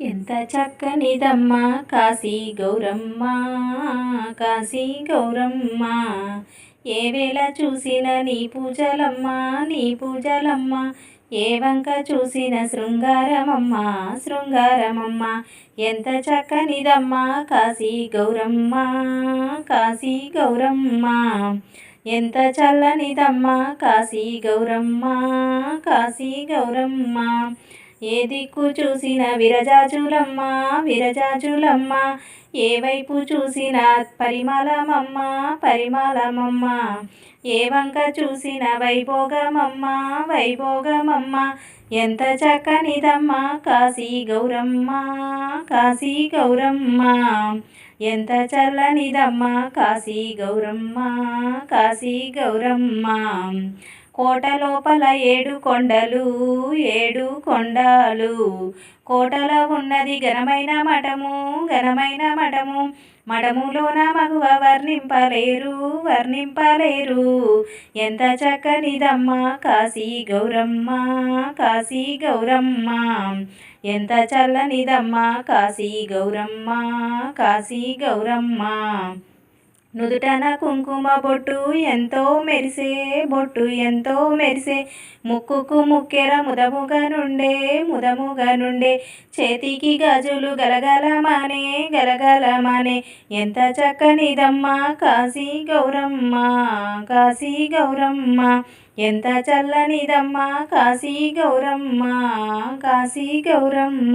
ఎంత చక్కనిదమ్మా? కాశీ గౌరమ్మ కాశీ గౌరమ్మ. ఏ వేళ చూసిన నీ పూజలమ్మ నీ పూజలమ్మ. ఏ వంక చూసిన శృంగారమమ్మ శృంగారమమ్మ. ఎంత చక్కనిదమ్మా? కాశీ గౌరమ్మ కాశీ గౌరమ్మ. ఎంత చల్లనిదమ్మా? కాశీ గౌరమ్మ కాశీ గౌరమ్మ. ఏ దిక్కు చూసిన విరజాజులమ్మ విరజాజులమ్మ ఏ వైపు చూసిన పరిమళమమ్మ పరిమళమమ్మ. ఏ వంక చూసిన వైభోగమమ్మ వైభోగమమ్మ. ఎంత చక్కనిదమ్మ కాశీ గౌరమ్మ కాశీ గౌరమ్మ. ఎంత చల్లనిదమ్మ కాశీ గౌరమ్మ కాశీ గౌరమ్మ. కోట లోపల ఏడు కొండలు ఏడు కొండలు. కోటలో ఉన్నది ఘనమైన మఠము ఘనమైన మఠము మఠములోన మగువ వర్ణింపలేరు వర్ణింపలేరు ఎంత చక్కనిదమ్మ కాశీ గౌరమ్మ కాశీ గౌరమ్మ. ఎంత చల్లనిదమ్మ కాశీ గౌరమ్మ కాశీ గౌరమ్మ. నుదుటన కుంకుమ బొట్టు ఎంతో మెరిసే బొట్టు ఎంతో మెరిసే. ముక్కుకు ముక్కెర ముదముగా నుండే ముదముగా నుండే. చేతికి గాజులు గలగలమానే గలగలమానే ఎంత చక్కనిదమ్మా కాశీ గౌరమ్మ కాశీ గౌరమ్మ. ఎంత చల్లనిదమ్మా కాశీ గౌరమ్మ కాశీ గౌరమ్మ.